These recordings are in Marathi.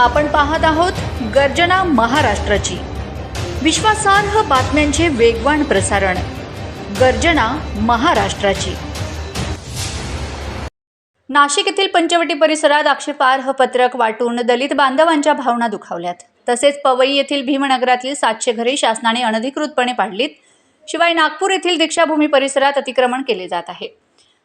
आपण पाहत आहोत गर्जना महाराष्ट्राची. विश्वासार्ह बातम्यांचे वेगवान प्रसारण. गर्जना महाराष्ट्राची. नाशिक येथील पंचवटी परिसरात आक्षेपार्ह पत्रक वाटून दलित बांधवांच्या भावना दुखावल्यात. तसेच पवई येथील भीमनगरातील सातशे घरे शासनाने अनधिकृतपणे पाडलीत. शिवाय नागपूर येथील दीक्षाभूमी परिसरात अतिक्रमण केले जात आहे.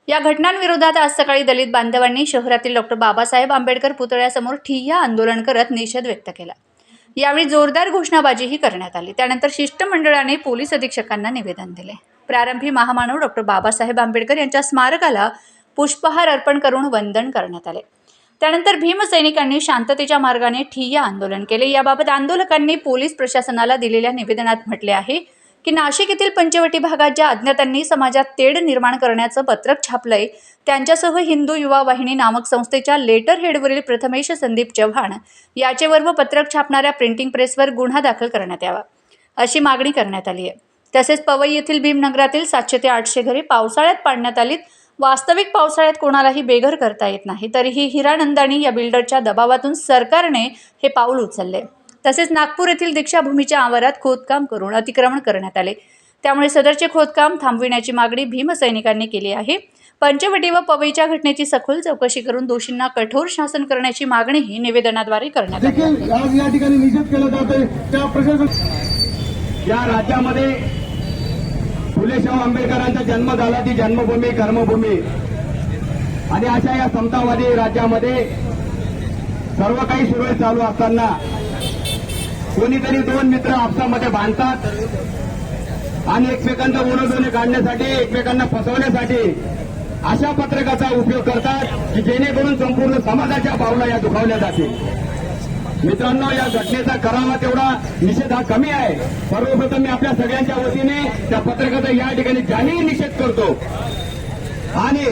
या घटनांविरोधात आज सकाळी दलित बांधवांनी शहरातील डॉक्टर बाबासाहेब आंबेडकर पुतळ्यासमोर ठिय्या आंदोलन करत निषेध व्यक्त केला. यावेळी जोरदार घोषणाबाजीही करण्यात आली. त्यानंतर शिष्टमंडळाने पोलीस अधीक्षकांना निवेदन दिले. प्रारंभी महामानव डॉक्टर बाबासाहेब आंबेडकर यांच्या स्मारकाला पुष्पहार अर्पण करून वंदन करण्यात आले. त्यानंतर भीमसैनिकांनी शांततेच्या मार्गाने ठिय्या आंदोलन केले. याबाबत आंदोलकांनी पोलीस प्रशासनाला दिलेल्या निवेदनात म्हटले आहे की नाशिक येथील पंचवटी भागात ज्या अज्ञातांनी समाजात तेढ निर्माण करण्याचं पत्रक छापलंय त्यांच्यासह हिंदू युवा वाहिनी नामक संस्थेच्या लेटर हेडवरील प्रथमेश संदीप चव्हाण याचेवर व पत्रक छापणाऱ्या प्रिंटिंग प्रेसवर गुन्हा दाखल करण्यात यावा अशी मागणी करण्यात आली आहे तसेच पवई येथील भीमनगरातील सातशे ते आठशे घरे पावसाळ्यात पाडण्यात आलीत. वास्तविक पावसाळ्यात कोणालाही बेघर करता येत नाही तरीही हिरानंदानी या बिल्डरच्या दबावातून सरकारने हे पाऊल उचलले. तसेच नागपूर येथील दीक्षाभूमीच्या आवारात खोदकाम करून अतिक्रमण करण्यात आले. त्यामुळे सदरचे खोदकाम थांबविण्याची मागणी भीमसैनिकांनी केली आहे. पंचवटी व पवईच्या घटनेची सखोल चौकशी करून दोषींना कठोर शासन करण्याची मागणीही निवेदनाद्वारे करण्यात आली आज या ठिकाणी निषेध केला जातोय त्या प्रशासन या राज्यामध्ये फुले शाहू आंबेडकरांचा जन्म झाला. ती जन्मभूमी कर्मभूमी. आणि अशा या समतावादी राज्यामध्ये सर्व काही सुरळीत चालू असताना कोणीतरी दोन मित्र आपसामध्ये बांधतात आणि एकमेकांचा उणवणे काढण्यासाठी एकमेकांना फसवण्यासाठी अशा पत्रकाचा उपयोग करतात की जेणेकरून संपूर्ण समाजाच्या भावना या दुखावल्या जातील. मित्रांनो या घटनेचा करावा तेवढा निषेध हा कमी आहे. सर्वप्रथम मी आपल्या सगळ्यांच्या वतीने त्या पत्रकाचा या ठिकाणी जाहीर निषेध करतो. आणि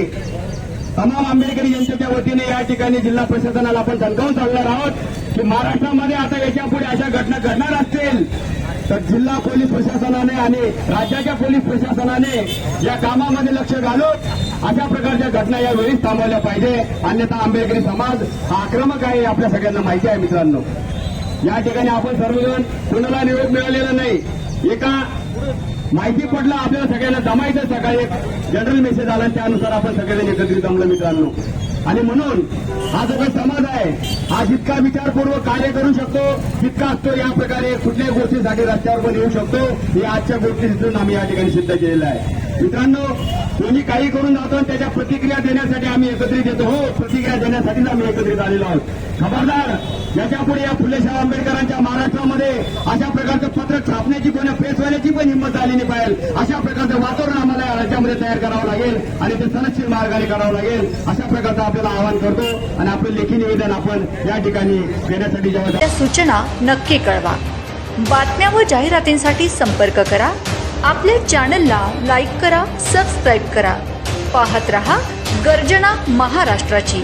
तमाम आंबेडकरी जनतेच्या वतीने या ठिकाणी जिल्हा प्रशासनाला आपण धमकावून चालणार आहोत की महाराष्ट्रामध्ये आता याच्यापुढे अशा घटना घडणार असतील तर जिल्हा पोलीस प्रशासनाने आणि राज्याच्या पोलीस प्रशासनाने या कामामध्ये लक्ष घालून अशा प्रकारच्या घटना या वेळी थांबवल्या पाहिजे. अन्यथा आंबेडकरी समाज हा आक्रमक आहे आपल्या सगळ्यांना माहिती आहे मित्रांनो. या ठिकाणी आपण सर्वजण कुणाला निरोप मिळालेला नाही एका माहिती पडलं आपल्याला सगळ्यांना जमायचं सकाळी एक. जनरल मेसेज आला त्यानुसार आपण सगळ्यांनी एकत्रित जमलं मित्रांनो. आणि म्हणून हा जो काही समाज आहे हा जितका विचारपूर्वक कार्य करू शकतो तितका असतो या प्रकारे कुठल्याही गोष्टीसाठी रस्त्यावर पण येऊ शकतो. हे आजच्या गोष्टीतून आम्ही या ठिकाणी सिद्ध केलेलं आहे. मित्रांनो कोणी काही करून जातो त्याच्या प्रतिक्रिया देण्यासाठी आम्ही एकत्रित येतो. हो करण्यासाठीच आम्ही एकत्रित आलेलो आहोत. खबरदार याच्यापुढे या फुलेशाह आंबेडकरांच्या महाराष्ट्रामध्ये अशा प्रकारचं पत्र छापण्याची कोणा प्रेसवाल्याची पण हिंमत आली नाही पाहिजे. अशा प्रकारचं वातावरण आम्हाला या राज्यामध्ये तयार करावं लागेल आणि ते सनदशीर मार्गाने करावं लागेल. अशा प्रकारचं आपल्याला आवाहन करतो आणि आपलं लेखी निवेदन आपण या ठिकाणी देण्यासाठी जेव्हा सूचना नक्की कळवा. बातम्या व जाहिरातींसाठी संपर्क करा. आपल्या चॅनलला लाईक करा सबस्क्राईब करा. पाहत रहा गर्जना महाराष्ट्राची.